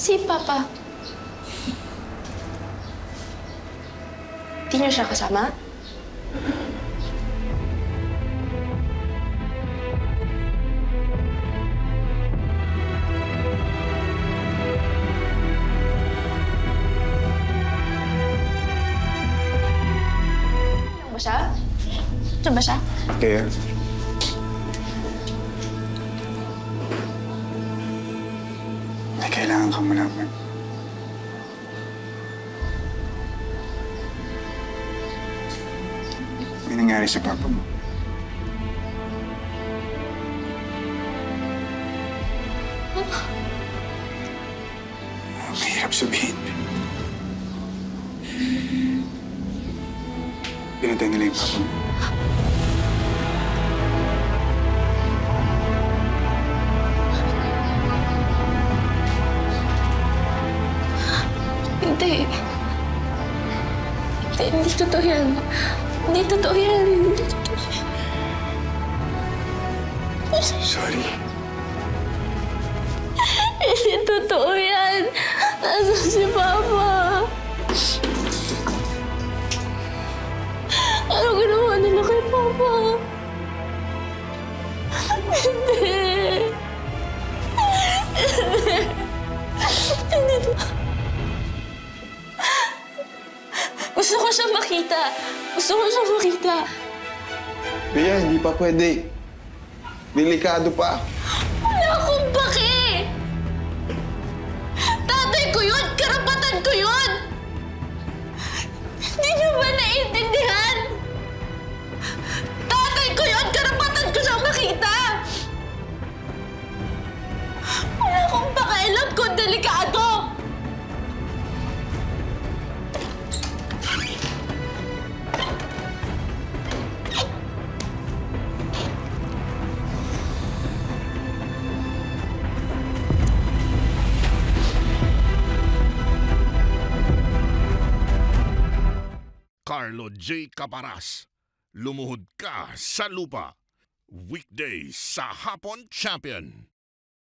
Si Papa. Di niyo siya kasama? Ano ba siya? Diyan ba siya? May kailangan kang malaman. May nangyari sa papa mo. Ah, Mahirap sabihin. Pinatay nila yung papa mo. Hindi. Hindi, hindi totoo yan. Hindi totoo yan. Hindi totoo yan. Sorry. Hindi totoo yan. Nasaan si Papa? Ano ginawa nila kay Papa? Hindi. Hindi. Hindi. Gusto ko siya makita. Gusto ko siya makita. Bea, hindi pa pwede. Delikado pa. Carlo J. Caparas. Lumuhod ka sa lupa. Weekdays sa Hapon Champion.